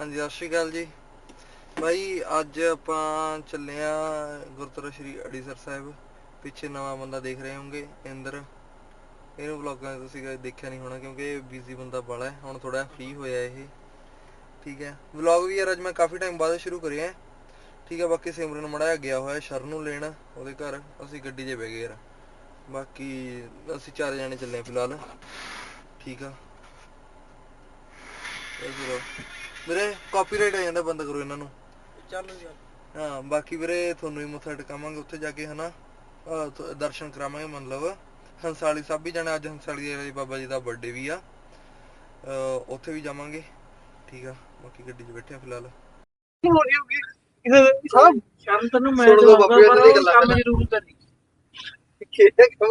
ਹਾਂਜੀ, ਸਤਿ ਸ਼੍ਰੀ ਅਕਾਲ ਜੀ। ਬਾਈ, ਅੱਜ ਆਪਾਂ ਚੱਲੇ ਆ ਗੁਰਦੁਆਰਾ ਸ਼੍ਰੀ ਅੜੀਸਰ ਸਾਹਿਬ। ਪਿੱਛੇ ਨਵਾਂ ਬੰਦਾ ਦੇਖ ਰਹੇ ਹੋਗੇ ਇੰਦਰ। ਇਹਨੂੰ ਵਲੌਗਾਂ ਤੁਸੀਂ ਕਦੇ ਦੇਖਿਆ ਨਹੀਂ ਹੋਣਾ, ਕਿਉਂਕਿ ਬਿਜ਼ੀ ਬੰਦਾ ਬਾਲਾ ਹੈ। ਹੁਣ ਥੋੜਾ ਫ੍ਰੀ ਹੋਇਆ ਇਹ। ਠੀਕ ਹੈ। ਵਲੌਗ ਵੀ ਯਾਰ ਅੱਜ ਮੈਂ ਕਾਫੀ ਟਾਈਮ ਬਾਅਦ ਸ਼ੁਰੂ ਕਰਿਆ ਹੈ। ਠੀਕ ਹੈ, ਬਾਕੀ ਸਿਮਰਨ ਮੜਾ ਗਿਆ ਹੋਇਆ, ਸ਼ਰਨ ਨੂੰ ਲੈਣ, ਉਹਦੇ ਘਰ। ਅਸੀਂ ਗੱਡੀ 'ਚ ਬਹਿ ਗਏ ਯਾਰ। ਬਾਕੀ ਅਸੀਂ ਚਾਰ ਜਣੇ ਚੱਲੇ ਫਿਲਹਾਲ। ਠੀਕ ਆ। ਇਹ ਵੀਰੇ ਕਾਪੀਰਾਈਟ ਆ ਜਾਂਦਾ ਬੰਦ ਕਰੋ ਇਹਨਾਂ ਨੂੰ। ਚੱਲ ਯਾਰ ਹਾਂ ਬਾਕੀ ਵੀਰੇ ਤੁਹਾਨੂੰ ਵੀ ਮੱਥਾ ਟਿਕਾਵਾਂਗੇ ਉੱਥੇ ਜਾ ਕੇ ਹਨਾ ਦਰਸ਼ਨ ਕਰਾਵਾਂਗੇ ਮਤਲਬ। ਹੰਸਾਲੀ ਸਾਹਿਬ ਵੀ ਜਾਣਾ ਅੱਜ ਹੰਸਾਲੀ ਦੇ ਬਾਬਾ ਜੀ ਦਾ ਬਰਥਡੇ ਵੀ ਆ। ਉੱਥੇ ਵੀ ਜਾਵਾਂਗੇ। ਠੀਕ ਆ ਬਾਕੀ ਗੱਡੀ 'ਚ ਬੈਠੇ ਆ ਫਿਲਹਾਲ। ਹੋ ਰਹੀ ਹੋਗੀ ਸਭ ਸ਼ਰਮ ਤੈਨੂੰ ਮੈਂ ਸੁਣ ਲਓ ਦਵਾਂਗਾ, ਬਾਬੇ, ਪਰ ਇਹਨਾਂ ਦੀ ਉਹ ਗੱਲਾਂ ਕੰਮ ਪਹਿਲਾਂ। ਜ਼ਰੂਰ ਕਰੀ ਕਿਹੜਾ ਕੰਮ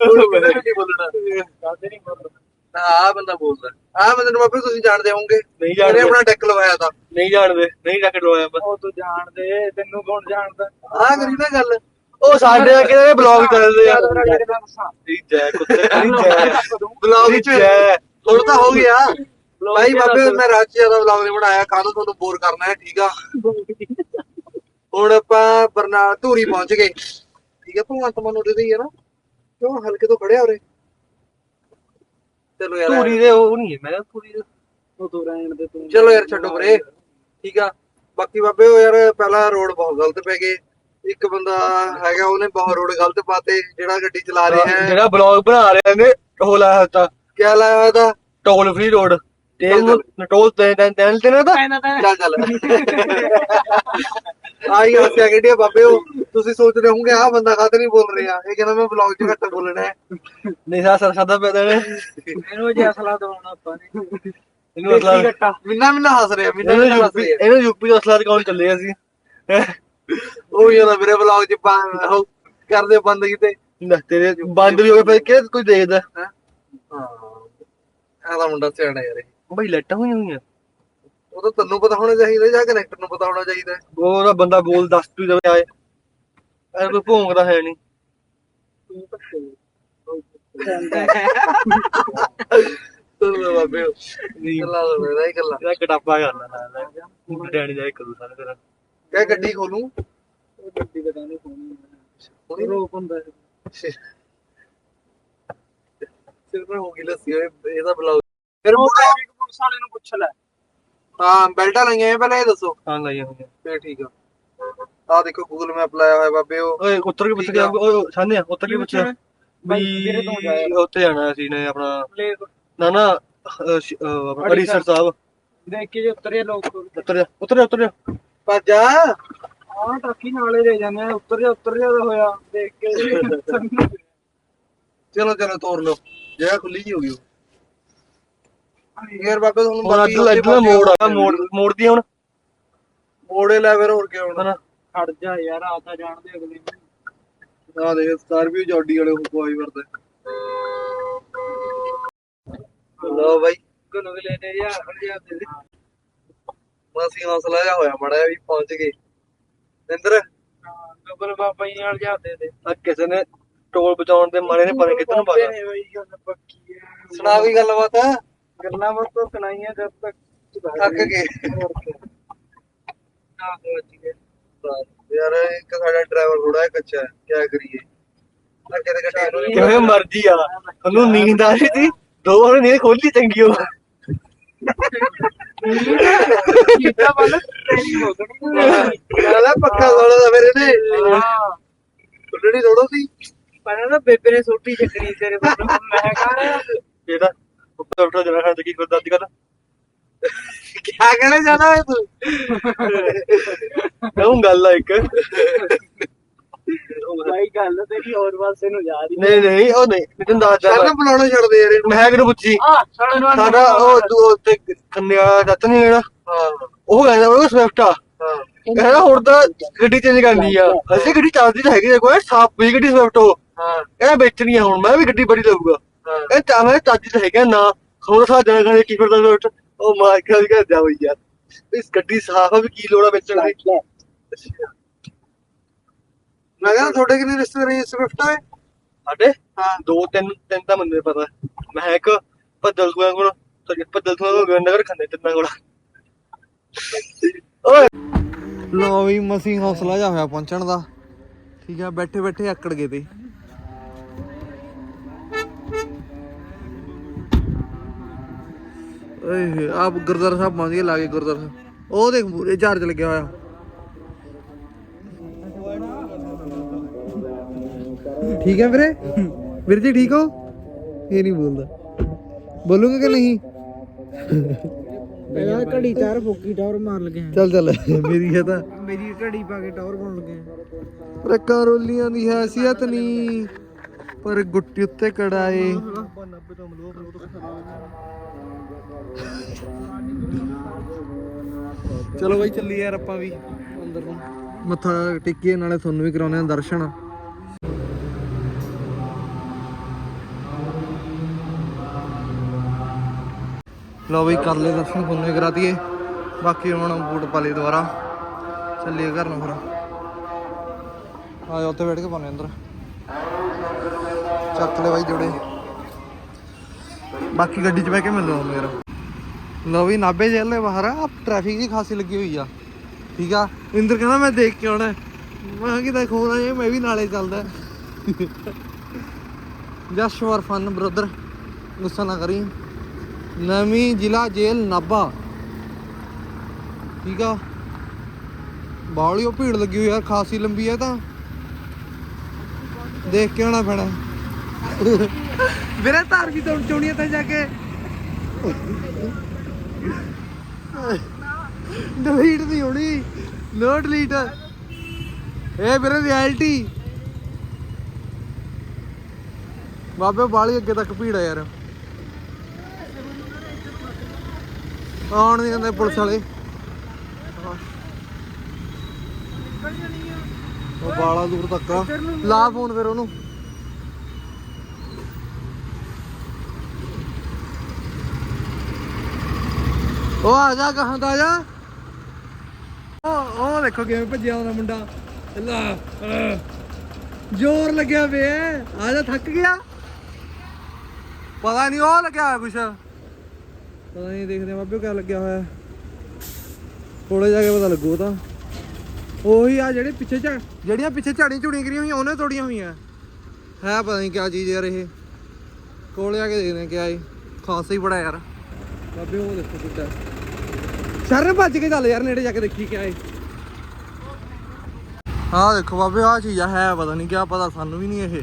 ਉਹਨੂੰ ਪਤਾ ਨਹੀਂ ਬੋਲਣਾ। ਗੱਲ ਨਹੀਂ ਬੋਲਦਾ ਆ ਬੰਦਾ ਬੋਲਦਾ ਆ ਬੰਦੇ ਨੂੰ ਬਾਬੇ ਤੁਸੀਂ ਜਾਣਦੇ ਹੋਵੋਗੇ। ਨਹੀਂ ਇਹਨੇ ਆਪਣਾ ਡੈਕ ਲਵਾਇਆ ਤਾਂ। ਨਹੀਂ ਜਾਣਦੇ ਨਹੀਂ ਜਾ ਕੇ ਲਵਾਇਆ ਮੈਂ ਉਹ ਤੂੰ ਜਾਣਦੇ ਤੈਨੂੰ ਕੌਣ ਜਾਣਦਾ? ਆ ਕਰੀ ਨਾ ਗੱਲ। ਉਹ ਸਾਡੇ ਆ ਕੇ ਬਲੌਗ ਚੱਲਦੇ ਆ। ਆ ਜੀ ਜੈ ਕੁੱਤੇ ਦੀ ਜੈ। ਬਲੌਗ ਵਿੱਚ ਜੈ। ਹੁਣ ਤਾਂ ਹੋ ਗਿਆ। ਭਾਈ ਬਾਬੇ। ਮੈਂ ਰਾਤ ਜ਼ਿਆਦਾ ਵਲੌਗ ਨਹੀਂ ਬਣਾਇਆ। ਕਾਹਨੂੰ ਤੁਹਾਨੂੰ ਬੋਰ ਕਰਨਾ ਹੈ? ਠੀਕ ਆ? ਹੁਣ ਆਪਾਂ ਬਰਨਾਲ ਧੂਰੀ ਪਹੁੰਚ ਗਏ। ਠੀਕ ਹੈ ਭਗਵੰਤ ਮਾਨ ਉਹਦੇ ਤੇ ਹੀ ਹੈ ਨਾ। ਕਿਉਂ? ਹਲਕੇ ਤੋਂ ਖੜਿਆ ਉਰੇ। ਚਲੋ ਯਾਰ ਧੂਰੀ ਦੇ ਉਹ ਨਹੀਂ ਹੈ। ਮੈਂ ਧੂਰੀ ਦੇ। ਉਹ ਤੂੰ ਰਹਿਣ ਦੇ ਤੂੰ ਚਲੋ ਯਾਰ ਛੱਡੋ ਪਰੇ ਠੀਕ ਆ। ਬਾਕੀ ਬਾਬੇ ਉਹ ਯਾਰ ਪਹਿਲਾਂ ਰੋਡ ਬਹੁਤ ਗਲਤ ਪੈ ਗਏ। ਇੱਕ ਬੰਦਾ ਹੈਗਾ ਉਹਨੇ ਬਹੁਤ ਰੋਡ ਗਲਤ ਪਾਤੇ। ਜਿਹੜਾ ਗੱਡੀ ਚਲਾ ਰਿਹਾ ਹੈ। ਜਿਹੜਾ ਬਲੌਗ ਬਣਾ ਰਹੇ ਨੇ ਉਹ ਲਾਇਆ ਹੋਇਆ ਤਾਂ ਕਿਆ ਲਾਇਆ ਹੋਇਆ ਤਾਂ? Toll free road. ਤੇ ਇਹਨੂੰ ਟੋਲ ਤੇ ਤੇ ਤੇ ਤੇ ਨਾ ਤਾਂ ਚੱਲ ਚੱਲ। ਆਈ ਹੱਸਿਆ ਕਿਹੜੀ ਬਾਬੇ ਉਹ। ਤੁਸੀਂ ਸੋਚ ਰਹੇ ਹੋਵੋਗੇ ਆਹ ਬੰਦਾ ਕਾਹਤੇ ਨਹੀਂ ਬੋਲ ਰਿਹਾ? ਇਹ ਕਹਿੰਦਾ ਮੈਂ ਬਲੌਗ 'ਚ ਘੱਟ ਬੋਲਣਾ ਹੈ। ਨਹੀਂ ਸਾ ਸਰ ਸਾਦਾ ਪੈਦਾ ਨੇ ਇਹਨੂੰ ਜੇ ਅਸਲਾ ਦਵਾਉਣਾ ਆਪਾਂ ਨੇ। ਇਹਨੂੰ ਅਸਲਾ ਮਿੰਨਾ ਮਿੰਨਾ ਹੱਸ ਰਿਹਾ ਮਿੰਨਾ ਇਹਨੂੰ ਮਿੰਨਾ ਹੱਸ ਯੂਪੀ ਰਿਹਾ। ਇਹਨੂੰ ਯੂਪੀ ਦਾ ਅਸਲਾ ਦਿਖਾਉਣ ਚੱਲੇ ਅਸੀਂ। ਉਹ ਹੀ ਉਹਦਾ ਮੇਰੇ ਬਲੌਗ 'ਚ ਪਾ- ਉਹ ਕਰਦੇ ਬੰਦ ਕੀਤੇ? ਨਾ ਤੇਰੇ ਬੰਦ ਵੀ ਹੋ ਗਏ ਫਿਰ ਕਿ ਕੋਈ ਦੇਖਦਾ? ਹਾਂ? ਮੁੰਡਾ ਸਿਆਣਾ ਯਾਰ ਇਹ। ਬਈ ਲੱਟਾਂ ਹੋਈਆਂ ਹੋਈਆਂ। ਉਹ ਤਾਂ ਤੈਨੂੰ ਪਤਾ ਹੋਣਾ ਚਾਹੀਦਾ ਜਾਂ ਕਨੈਕਟਰ ਨੂੰ ਪਤਾ ਹੋਣਾ ਚਾਹੀਦਾ। ਉਹਦਾ ਬੰਦਾ ਬੋਲ ਦੱਸ ਤੂੰ ਜਵੇ ਆਏ। ਐ ਕੋਈ ਭੋਂਗਦਾ ਹੈ ਨਹੀਂ ਤੂੰ ਬਾਬੇ ਨਹੀਂ ਗੱਲਾਂ ਹੋ ਰਿਹਾ ਇਹ ਗੱਲਾਂ। ਇਹਦਾ ਕਟਾਪਾ ਕਰਨਾ ਨਾਲ ਡੈਣੀ ਦਾ ਕਰੂ ਸਾਰਾ ਤੇਰਾ। ਕਹਿ ਗੱਡੀ ਖੋਲੂ? ਉਹ ਗੱਡੀ ਦਾ ਕੋਣੀ ਹੁਣੀ ਰੋਕ ਹੁੰਦਾ ਸਿਰ ਪਰ ਹੋ ਗਈ ਲੱਸੀ ਓਏ ਇਹਦਾ ਫਿਰ ਮੁੰਡਾ ਪੁਲਿਸ ਵਾਲੇ ਨੂੰ ਪੁੱਛ ਲੈ। ਹਾਂ ਬੈਲਟਾਂ ਲਾਈਆਂ ਪਹਿਲਾਂ ਇਹ ਦੱਸੋ। ਹਾਂ ਲਾਈਆਂ ਹੋਈਆਂ। ਫੇਰ ਠੀਕ ਆ। ਆ ਦੇਖੋ ਗੂਗਲ ਮੈਪ ਲਾਇਆ ਹੋਇਆ ਬਾਬੇ ਉਹ। ਓਏ ਉੱਤਰ ਕੇ ਪੁੱਛ ਗਿਆ ਆ। ਓਏ ਸਾਹਨੇ ਉੱਤਰ ਕੇ ਪੁੱਛਿਆ। ਵੀ ਉੱਥੇ ਜਾਣਾ ਸੀ ਨੇ ਆਪਣਾ। ਨਾ ਨਾ ਅੜੀਸਰ ਸਾਹਿਬ। ਦੇਖ ਕੇ ਜੇ ਉਤਰੇ ਲੋਕ। ਉੱਤਰ ਜਾ ਉੱਤਰ ਜਾ ਉੱਤਰ ਜਾ। ਭੱਜ ਜਾ। ਆਹ ਟਰੱਕੀ ਨਾਲੇ ਲੈ ਜਾਂਦੇ ਆ। ਉੱਤਰ ਜਾ ਉੱਤਰ ਜਾ ਹੋਇਆ। ਦੇਖ ਕੇ ਚਲੋ ਚਲੋ ਤੋੜ ਲਓ। ਜਗ੍ਹਾ ਖੁੱਲੀ ਜੀ ਹੋ ਗਈ ਯਾਰ ਬਾਬੇ ਤੁਹਾਨੂੰ ਬਾਕੀ ਮੋੜ ਆ ਮੋੜ ਮੋੜਦੀ ਆ ਹੁਣ। ਮੋੜੇ ਲੈ ਫਿਰ ਹੋਰ ਕੀ ਹੋਣਾ ਖੜ ਜਾ ਯਾਰ ਆ ਤਾਂ ਜਾਣਦੇ ਅਗਲੇ ਨੂੰ। ਆ ਦੇਖ ਸਕਾਰਪੀਓ ਜੌਡੀ ਵਾਲੇ ਕੋਈ ਵਰਦੇ ਲੋ ਬਾਈ। ਕੋਲੋਂ ਲੈ ਲੈ ਯਾਰ ਹੜਿਆ ਦੇ ਦੇ। ਮਾਸੀ ਹੌਸਲਾ ਜਿਹਾ ਹੋਇਆ ਮੜਾ ਵੀ ਪਹੁੰਚ ਗਏ। ਇੰਦਰ ਗਬਰ ਬਾਬਾ ਜੀ ਨਾਲ ਜਾ ਦੇ ਦੇ। ਆ ਕਿਸੇ ਨੇ ਟੋਲ ਬਚਾਉਣ ਦੇ ਮਾਰੇ ਨੇ ਪਤਾ ਕਿੱਧਰ ਹੈ ਸੁਣਾ ਵੀ ਗੱਲਬਾਤ? ਗੱਲਾਂ ਬਾਤਾਂ ਸੁਣਾਈਆਂ ਜਦ ਤੱਕ। ਥੱਕ ਗਏ। ਨਾ ਪਹੁੰਚ ਗਏ ਯਾਰ ਇੱਕ ਸਾਡਾ ਡਰਾਈਵਰ ਥੋੜਾ ਜਿਹਾ ਕੱਚਾ ਹੈ ਕੀ ਕਰੀਏ? ਅੱਗੇ ਤੇ ਗੱਡੀ ਨੂੰ ਕਿਵੇਂ ਮਰਜ਼ੀ ਆ ਉਹਨੂੰ ਨੀਂਦ ਆ ਰਹੀ ਸੀ ਦੋ ਵਾਰ ਨੀਂਦ ਖੋਲੀ ਚੰਗੀ ਕੀਤਾ ਹੋ ਗਈ। ਕਹਿੰਦਾ ਪੱਕਾ ਸੋਣਾ ਦਾ ਫਿਰ ਇਹਨੇ। ਹਾਂ। ਖੁੱਲਣੀ ਥੋੜੋ ਸੀ। ਪਰ ਨਾ ਬੇਬੇ ਨੇ ਸੋਟੀ ਚੱਕਣੀ ਤੇਰੇ ਕੋਲ ਮੈਂ ਕਹਾਂ ਇਹਦਾ ਉੱਪਰ ਉੱਠ ਜਰਾ ਖਾਂ ਤੇ ਕੀ ਕਰਦਾ ਅੱਜ ਕੱਲ ਕੀ ਕਹਿਣਾ ਚਾਹਦਾ ਹੈ ਤੂੰ? ਉਹ ਗੱਲ ਆ ਇੱਕ? ਭਾਈ ਗੱਲ ਤੇਰੀ ਹੋਰ ਪਾਸੇ ਨੂੰ ਜਾ ਰਹੀ ਨਹੀਂ ਨਹੀਂ ਉਹ ਨਹੀਂ ਮੈਂ ਤੈਨੂੰ ਦੱਸਦਾ ਚੱਲ ਬੁਲਾਉਣਾ ਛੱਡ ਦੇ ਯਾਰ ਇਹਨੂੰ। ਮੈਂ ਕਿਹਨੂੰ ਪੁੱਛੀ? ਆ ਸਾਡਾ ਨੂੰ ਸਾਡਾ ਉਹ ਦੂ- ਤੇ ਕੰਨੇ ਵਾਲਾ ਚਾਚਾ ਨਹੀਂ ਜਿਹੜਾ ਹਾਂ। ਉਹ ਕਹਿੰਦਾ ਉਹ ਸਵਿਫਟ ਆ। ਹਾਂ। ਕਹਿੰਦਾ ਹੁਣ ਤਾਂ ਗੱਡੀ ਚੇਂਜ ਕਰਨੀ ਆ। ਅਸੀਂ ਗੱਡੀ ਚੱਲਦੀ ਤਾਂ ਹੈਗੀ ਦੇਖੋ ਕੋਈ ਸਾਫ਼ ਪਈ ਗੱਡੀ ਸਵਿਫਟ ਹਾਂ। ਕਹਿੰਦਾ ਵੇਚਣੀ ਆ ਹੁਣ ਮੈਂ ਵੀ ਗੱਡੀ ਬੜੀ ਲਊਗਾ। ਹਾਂ। ਕਹਿੰਦਾ ਚਾਹ ਮੈਂ ਚੱਜ ਤਾਂ ਹੈਗਾ ਨਾ। ਹੁਣ ਸਾ ਜਾਣਾ ਖਾਣੇ ਕੀ ਫਿਰਦਾ ਸਵਿਫਟ? ਉਹ ਮਾਰ ਕੇ ਕਹਿੰਦਾ ਜਾ ਬਈ ਯਾਰ। ਇਸ ਗੱਡੀ ਸਾਫ਼ ਆ ਵੀ ਕੀ ਲੋੜ ਵੇਚਣ ਦੀ? ਮੈਂ ਕਹਿੰਦਾ ਤੁਹਾਡੇ ਕਿੰਨੇ ਰਿਸ਼ਤੇਦਾਰ ਸਵਿਫਟ ਹੈ ਸਾਡੇ? ਹਾਂ। ਦੋ ਤਿੰਨ ਤਿੰਨ ਤਾਂ ਬੰਦੇ ਪਤਾ। ਮੈਂ ਇੱਕ ਭੱਜਲ ਸੁਆ ਕੋਲ ਉੱਤਰ ਆਪਾਂ ਦਲ ਤੋਂ ਨਗਰ ਖੰਦੇ ਤਿੰਨਾਂ ਕੋਲ। ਓਏ। ਲੋ ਵੀ ਮਸੀਂ ਹੌਸਲਾ ਜਾ ਹੋਇਆ ਪਹੁੰਚਣ ਦਾ। ਠੀਕ ਆ ਬੈਠੇ ਬੈਠੇ ਆਕੜ ਗਏ ਤੇ। ਓਏ ਆਪ ਗੁਰਦੁਆਰਾ ਸਾਹਿਬ ਪਹੁੰਚ ਗਏ ਲਾਗੇ ਗੁਰਦੁਆਰਾ ਸਾਹਿਬ। ਉਹ ਦੇਖ ਪੂਰੇ ਚਾਰਜ ਲੱਗਿਆ ਹੋਇਆ। ਠੀਕ ਹੈ ਵੀਰੇ? ਵੀਰ ਜੀ ਠੀਕ ਹੋ? ਇਹ ਨਹੀਂ ਬੋਲਦਾ। ਬੋਲੂਗਾ ਕਿ ਨਹੀਂ? ਯਾਰ ਘੜੀ ਚਾਰ ਫੋਕੀ ਟਾਵਰ ਮਾਰ ਲਗੇ ਚੱਲ ਚੱਲ ਮੇਰੀ ਹੈ ਤਾਂ ਮੇਰੀ ਘੜੀ ਪਾ ਕੇ ਟਾਵਰ ਬਣ ਲਗੇ ਪਰ ਕਰੋਲੀਆਂ ਦੀ ਹੈਸੀਅਤ ਨਹੀਂ ਪਰ ਗੁੱਟੀ ਉੱਤੇ ਕੜਾਏ। ਚਲੋ ਬਾਈ ਚੱਲੀਏ ਯਾਰ ਆਪਾਂ ਵੀ। ਅੰਦਰ ਨੂੰ। ਮੱਥਾ ਟੇਕੀਏ ਨਾਲੇ ਤੁਹਾਨੂੰ ਵੀ ਕਰਾਉਣੇ ਆ ਦਰਸ਼ਨ। ਲਓ ਬਈ ਕਰ ਲਏ ਦਰਸ਼ਨ ਤੁਹਾਨੂੰ ਵੀ ਕਰਾ ਦਈਏ। ਬਾਕੀ ਹੁਣ ਬੂਟ ਪਾ ਲਈ ਦੁਬਾਰਾ। ਚੱਲੀਏ ਘਰ ਨੂੰ ਫਿਰ। ਆ ਜਾ ਉੱਥੇ ਬੈਠ ਕੇ ਪਾਣੇ ਅੰਦਰ। ਚੱਕ ਲੈ ਬਾਈ ਜੋੜੇ। ਬਾਕੀ ਗੱਡੀ 'ਚ ਬਹਿ ਕੇ ਮਿਲੋ ਮੇਰਾ ਲਓ ਵੀ ਨਾਬੇ ਜੇਲ੍ਹ ਦੇ ਬਾਹਰ ਆ ਟ੍ਰੈਫਿਕ ਦੀ ਖਾਸੀ ਲੱਗੀ ਹੋਈ ਆ। ਠੀਕ ਆ? ਇੰਦਰ ਕਹਿੰਦਾ ਮੈਂ ਦੇਖ ਕੇ ਆਉਣਾ। ਮੈਂ ਕਿਹਾ ਖੋਣਾ ਜੇ ਮੈਂ ਵੀ ਨਾਲੇ ਚੱਲਦਾ। ਜਸਟ ਫॉर ਫਨ ਬ੍ਰਦਰ ਗੁੱਸਾ ਨਾ ਕਰੀ। ਨਵੀਂ ਜ਼ਿਲ੍ਹਾ ਜੇਲ੍ਹ ਨਾਭਾ। ਠੀਕ ਆ? ਬਾਹਲੀ ਉਹ ਭੀੜ ਲੱਗੀ ਹੋਈ ਯਾਰ ਖਾਸੀ ਲੰਬੀ ਹੈ ਤਾਂ। ਦੇਖ ਕੇ ਆਉਣਾ ਪੈਣਾ। ਵੀਰੇ, ਧਾਰ ਵੀ ਤੋਂ ਚੋਣੀਆਂ ਤੇ ਜਾ ਕੇ। ਡਿਲੀਟ ਨਹੀਂ ਹੋਣੀ। ਨੋ ਡਿਲੀਟ ਇਹ ਵੀਰੇ ਰਿਐਲਿਟੀ ਬਾਬੇ ਬਾਲੀ ਅੱਗੇ ਤੱਕ ਭੀੜ ਆ ਯਾਰ। ਆਉਣ ਨਹੀਂ ਕਹਿੰਦੇ ਪੁਲਿਸ ਵਾਲੇ। ਉਹ ਬਾਲਾ ਦੂਰ ਤੱਕ ਆ। ਲਾ ਫੋਨ ਫਿਰ ਉਹਨੂੰ। ਉਹ ਆ ਜਾ ਕਹਾਂ ਦਾ ਜਾ। ਉਹ ਉਹ ਦੇਖੋ ਕਿਵੇਂ ਭੱਜਿਆ ਉਹਦਾ ਮੁੰਡਾ। ਲਾ ਜ਼ੋਰ ਲੱਗਿਆ ਵੇ। ਆ ਜਾ, ਥੱਕ ਗਿਆ। ਪਤਾ ਨਹੀਂ ਉਹ ਲੱਗਿਆ ਹੋਇਆ ਕੁਛ। ਪਤਾ ਨਹੀਂ, ਦੇਖਦੇ ਬਾਬੇ ਕਿਆ ਲੱਗਿਆ ਹੋਇਆ। ਕੋਲੇ ਜਾ ਕੇ ਪਤਾ ਲੱਗੂ ਉਹ ਤਾਂ। ਉਹੀ ਆ ਜਿਹੜੇ ਪਿੱਛੇ ਝਾ ਜਿਹੜੀਆਂ ਪਿੱਛੇ ਝਾੜੀਆਂ ਝੁੜੀਆਂ ਕਰੀਆਂ ਹੋਈਆਂ, ਉਹਨੇ ਤੋੜੀਆਂ ਹੋਈਆਂ। ਹੈ ਪਤਾ ਨਹੀਂ ਕਿਆ ਚੀਜ਼ ਯਾਰ ਇਹ। ਕੋਲੇ ਆ ਕੇ ਦੇਖਦੇ ਆ ਕਿਆ ਇਹ। ਖਾਸਾ ਹੀ ਬੜਾ ਯਾਰ। ਬਾਬੇ, ਉਹ ਦੇਖੋ ਕਿੱਦਾਂ ਸ਼ਰਨ ਭੱਜ ਕੇ ਚੱਲ ਯਾਰ, ਨੇੜੇ ਜਾ ਕੇ ਦੇਖੀ ਕਿਆ ਇਹ ਆਹ ਦੇਖੋ ਬਾਬੇ, ਆਹ ਚੀਜ਼ ਆ, ਹੈ ਪਤਾ ਨਹੀਂ ਕਿਆ, ਪਤਾ ਸਾਨੂੰ ਵੀ ਨਹੀਂ ਇਹ।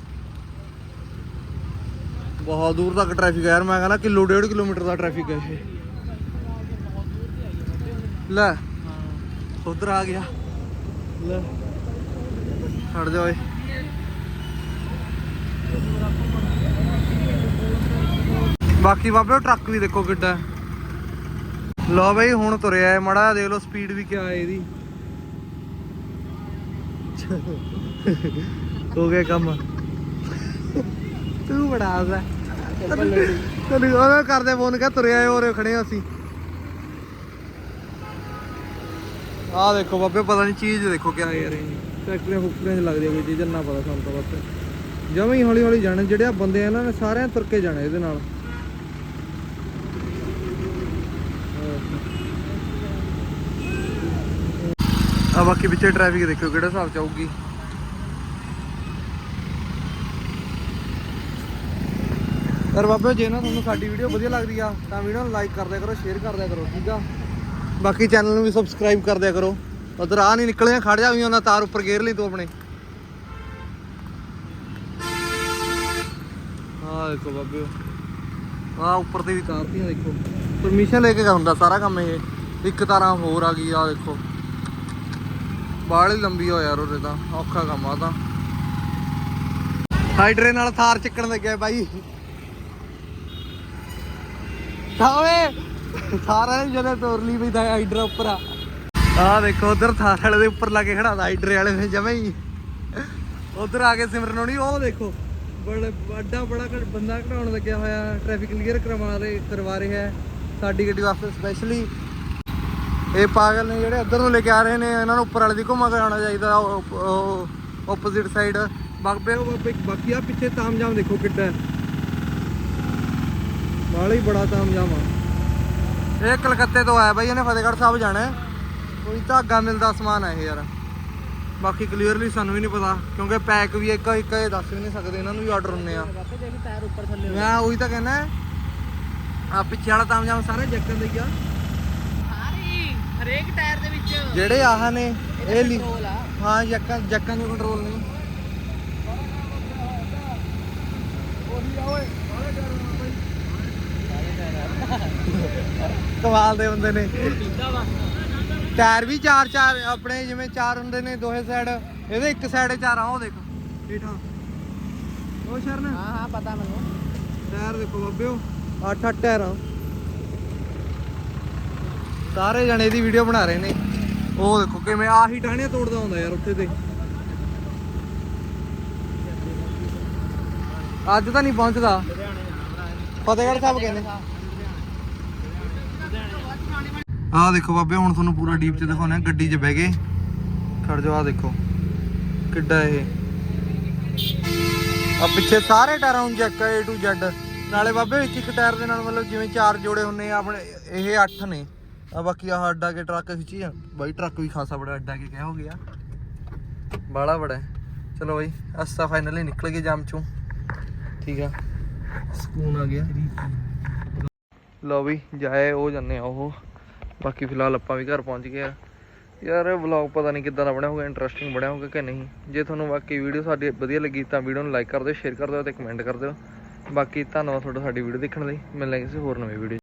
ਬਹੁਤ ਦੂਰ ਤੱਕ ਟ੍ਰੈਫਿਕ ਹੈ ਯਾਰ, ਮੈਂ ਕਹਿੰਦਾ ਕਿਲੋ, ਡੇਢ ਕਿਲੋਮੀਟਰ ਦਾ ਟ੍ਰੈਫਿਕ ਹੈ ਇਹ। ਲੈ, ਉਧਰ ਆ ਗਿਆ। ਲੈ ਛੱਡ ਜਾ ਓਏ। ਬਾਕੀ ਬਾਬੇ, ਉਹ ਟਰੱਕ ਵੀ ਦੇਖੋ ਕਿੱਡਾ। ਹੈ। ਲਓ ਬਈ, ਹੁਣ ਤੁਰਿਆ ਹੈ ਮੜਾ, ਦੇਖ ਲਓ ਸਪੀਡ ਵੀ ਕਿਆ ਹੈ ਇਹਦੀ। ਹੋ ਗਿਆ ਕੰਮ। ਤੂੰ ਬੜਾ ਆਦਾ ਤੈਨੂੰ ਉਹ ਕਰਦੇ ਫੋਨ, ਕਹ ਤੁਰਿਆ ਹੈ ਹੋਰੇ ਖੜੇ ਅਸੀਂ। ਆਹ ਦੇਖੋ ਬਾਬੇ, ਪਤਾ ਨਹੀਂ ਚੀਜ਼ ਦੇਖੋ ਕਿਆ ਹੈ ਯਾਰ ਇਹ। ਫੈਕਟਰੀਆਂ ਫੁਕਟਰੀਆਂ 'ਚ ਲੱਗਦੀ ਕੋਈ ਚੀਜ਼ ਨਾ ਪਤਾ ਸਾਨੂੰ ਤਾਂ ਬਸ। ਜਮਾਂ ਹੌਲੀ ਹੌਲੀ ਜਾਣੇ, ਜਿਹੜੇ ਆ ਬੰਦੇ ਆ ਇਹਨਾਂ ਸਾਰਿਆਂ ਤੁਰ ਕੇ ਜਾਣਾ ਇਹਦੇ ਨਾਲ। ਆ ਬਾਕੀ ਪਿੱਛੇ ਟ੍ਰੈਫਿਕ ਦੇਖਿਓ ਕਿਹੜੇ ਹਿਸਾਬ ਚ ਆਊਗੀ। ਪਰ ਬਾਬੇ ਜੇ ਨਾ ਤੁਹਾਨੂੰ ਸਾਡੀ ਵੀਡੀਓ ਵਧੀਆ ਲੱਗਦੀ ਆ, ਤਾਂ ਵੀਡੀਓ ਨੂੰ ਲਾਈਕ ਕਰ ਦਿਆ ਕਰੋ ਸ਼ੇਅਰ ਕਰ ਦਿਆ ਕਰੋ, ਠੀਕ ਆ? ਬਾਕੀ ਚੈਨਲ ਨੂੰ ਵੀ ਸਬਸਕ੍ਰਾਈਬ ਕਰ ਦਿਆ ਕਰੋ। ਉਧਰ ਆ ਨਹੀਂ ਨਿਕਲਿਆ, ਖੜ ਜਾ ਵੀ ਉਹਨਾਂ ਤਾਰ ਉੱਪਰ ਗੇਰ ਲਈ ਤੂੰ ਆਪਣੇ। ਆ ਦੇਖੋ ਬਾਬੇ। ਆ ਉੱਪਰ ਤੇ ਵੀ ਤਾਰ ਦੇਖੋ। ਪਰਮਿਸ਼ਨ ਲੈ ਕੇ ਹੁੰਦਾ ਸਾਰਾ ਕੰਮ ਇਹ। ਇੱਕ ਤਾਰਾਂ ਹੋਰ ਆ ਗਈ ਆ ਦੇਖੋ। ਬਾਹਲੀ ਲੰਬੀ ਹੋ ਯਾਰ ਉਹਦੇ ਤਾਂ, ਔਖਾ ਕੰਮ ਆ ਤਾਂ। ਹਾਈਡਰੇ ਨਾਲ ਥਾਰ ਚੱਕਣ ਲੱਗਿਆ ਬਾਈ। ਥਾਵੇ ਥਾਰ ਵਾਲੇ ਜਦੋਂ ਤੋਰ ਲਈ ਵੀ ਹਾਈਡਰਾ ਉੱਪਰ ਆ। ਆ ਦੇਖੋ, ਉਧਰ ਥਾਰ ਵਾਲੇ ਦੇ ਉੱਪਰ ਲਾ ਕੇ ਖੜਾ ਹਾਈਡਰੇ ਵਾਲੇ ਨੇ ਜਮੇ ਹੀ। ਉਧਰ ਆ ਕੇ ਸਿਮਰਨ ਹੋਣੀ, ਉਹ ਦੇਖੋ, ਬੜਾ ਵੱਡਾ ਬੜਾ ਬੰਦਾ ਘਟਾਉਣ ਲੱਗਿਆ ਹੋਇਆ ਟ੍ਰੈਫਿਕ ਕਲੀਅਰ ਕਰਵਾ ਰਹੇ ਕਰਵਾ ਰਿਹਾ ਸਾਡੀ ਗੱਡੀ ਵਾਸਤੇ ਸਪੈਸ਼ਲੀ ਇਹ ਪਾਗਲ ਨੇ ਜਿਹੜੇ ਇੱਧਰ ਨੂੰ ਲੈ ਕੇ ਆ ਰਹੇ ਨੇ ਇਹਨਾਂ ਨੂੰ ਉੱਪਰ ਵਾਲੇ ਦੀ ਘੁੰਮਾ ਕਰਾਉਣਾ ਚਾਹੀਦਾ ਆਪੋਜ਼ਿਟ ਸਾਈਡ ਬਾਬੇ ਉਹ ਬਾਬੇ ਬਾਕੀ ਆ ਪਿੱਛੇ ਤਾਮਜਾਮ ਦੇਖੋ ਕਿੱਡਾ ਹੈ। ਬਾਹਲਾ ਹੀ ਬੜਾ ਤਾਮਜਾਮ ਆ। ਇਹ ਕਲਕੱਤੇ ਤੋਂ ਆਇਆ ਬਾਈ ਇਹਨੇ ਫਤਿਹਗੜ੍ਹ ਸਾਹਿਬ ਜਾਣਾ ਹੈ। ਕੋਈ ਧਾਗਾ ਮਿਲਦਾ ਸਮਾਨ ਹੈ ਇਹ ਯਾਰ। ਬਾਕੀ ਕਲੀਅਰਲੀ ਸਾਨੂੰ ਵੀ ਨਹੀਂ ਪਤਾ ਕਿਉਂਕਿ ਪੈਕ ਵੀ ਇੱਕ ਇੱਕ ਇਹ ਦੱਸ ਵੀ ਨਹੀਂ ਸਕਦੇ ਇਹਨਾਂ ਨੂੰ ਵੀ ਆਰਡਰ ਹੁੰਨੇ ਆ। ਮੈਂ ਉਹੀ ਤਾਂ ਕਹਿੰਦਾ ਆ ਪਿੱਛੇ ਵਾਲਾ ਤਾਮਜਾਮ ਸਾਰੇ ਜੱਕਣ ਦੇ ਹੀ ਆ ਸਾਰੀ ਹਰੇਕ ਟਾਇਰ ਦੇ ਵਿੱਚ ਜਿਹੜੇ ਆਹ ਨੇ ਇਹ ਲਿ- ਹਾਂ ਜੱਕਾਂ ਜੱਕਾਂ ਦੇ ਕੰਟਰੋਲ ਨੇ। ਕਮਾਲ ਦੇ ਬੰਦੇ ਨੇ। ਟਾਇਰ ਵੀ ਚਾਰ ਚਾਰ ਆਪਣੇ ਜਿਵੇਂ ਚਾਰ ਹੁੰਦੇ ਨੇ ਦੋਹੇ ਸਾਈਡ ਇਹਦੇ ਇੱਕ ਸਾਈਡ ਚਾਰ ਆ ਉਹ ਦੇਖ। ਉਹ ਸ਼ਰਨ। ਹਾਂ ਹਾਂ ਪਤਾ ਮੈਨੂੰ। ਟਾਇਰ ਦੇਖੋ ਬਾਬਿਓ ਅੱਠ ਅੱਠ ਟਾਇਰ। ਆ ਸਾਰੇ ਜਣੇ ਇਹਦੀ ਵੀਡੀਓ ਬਣਾ ਰਹੇ ਨੇ। ਉਹ ਦੇਖੋ ਕਿਵੇਂ ਆਹੀ ਟਾਹਣੀਆਂ ਤੋੜਦਾ ਹੁੰਦਾ ਯਾਰ ਉੱਥੇ ਤੇ। ਅੱਜ ਤਾਂ ਨਹੀਂ ਪਹੁੰਚਦਾ। ਫਤਿਹਗੜ੍ਹ ਸਾਹਿਬ ਕਹਿੰਦੇ। ਆਹ ਦੇਖੋ ਬਾਬੇ, ਹੁਣ ਤੁਹਾਨੂੰ ਪੂਰਾ ਡੀਪ ਚ ਦਿਖਾਉਣਾ, ਗੱਡੀ 'ਚ ਬਹਿ ਗਏ ਖੜ ਜਾਓ, ਆਹ ਦੇਖੋ। ਕਿੱਡਾ ਇਹ। ਆ ਪਿੱਛੇ ਸਾਰੇ ਟਾਇਰਾਂ ਨੂੰ ਚੈੱਕ A to Z ਨਾਲੇ ਬਾਬੇ, ਇੱਕ ਇੱਕ ਟਾਇਰ ਦੇ ਨਾਲ ਮਤਲਬ ਜਿਵੇਂ ਚਾਰ ਜੋੜੇ ਹੁੰਨੇ ਆ, ਆਪਣੇ ਇਹ 8 ਨੇ। ਆ ਬਾਕੀ ਆਹ ਅੱਡਾ ਕੇ ਟਰੱਕ ਖਿੱਚੀ ਆ। ਬਾਈ ਟਰੱਕ ਵੀ ਖਾਸਾ ਬੜਾ ਅੱਡਾ ਕੇ ਕਿਹਾ ਹੋ ਗਿਆ। ਬਾਲਾ ਬੜਾ ਹੈ। ਚਲੋ ਬਾਈ ਅਸਤਾ ਫਾਈਨਲੀ ਨਿਕਲ ਗਏ ਜਾਮ ਚੋਂ। ਠੀਕ ਆ। ਸਕੂਨ ਆ ਗਿਆ। ਲਓ ਵੀ ਜਾਏ ਉਹ ਜੰਨੇ ਆ ਉਹ। ਬਾਕੀ ਫਿਲਹਾਲ ਆਪਾਂ ਵੀ ਘਰ ਪਹੁੰਚ ਗਏ ਆ। ਯਾਰ ਵਲੌਗ ਪਤਾ ਨਹੀਂ ਕਿੱਦਾਂ ਦਾ ਬਣਿਆ ਹੋਊਗਾ ਇੰਟਰਸਟਿੰਗ ਬਣਿਆ ਹੋਊਗਾ ਕਿ ਨਹੀਂ। ਜੇ ਤੁਹਾਨੂੰ ਬਾਕੀ ਵੀਡੀਓ ਸਾਡੀ ਵਧੀਆ ਲੱਗੀ ਤਾਂ ਵੀਡੀਓ ਨੂੰ ਲਾਈਕ ਕਰ ਦਿਓ ਸ਼ੇਅਰ ਕਰ ਦਿਓ ਤੇ ਕਮੈਂਟ ਕਰ ਦਿਓ। ਬਾਕੀ ਧੰਨਵਾਦ ਤੁਹਾਡਾ ਸਾਡੀ ਵੀਡੀਓ ਦੇਖਣ ਲਈ। ਮਿਲਾਂਗੇ ਕਿਸੇ ਹੋਰ ਨਵੀਂ ਵੀਡੀਓ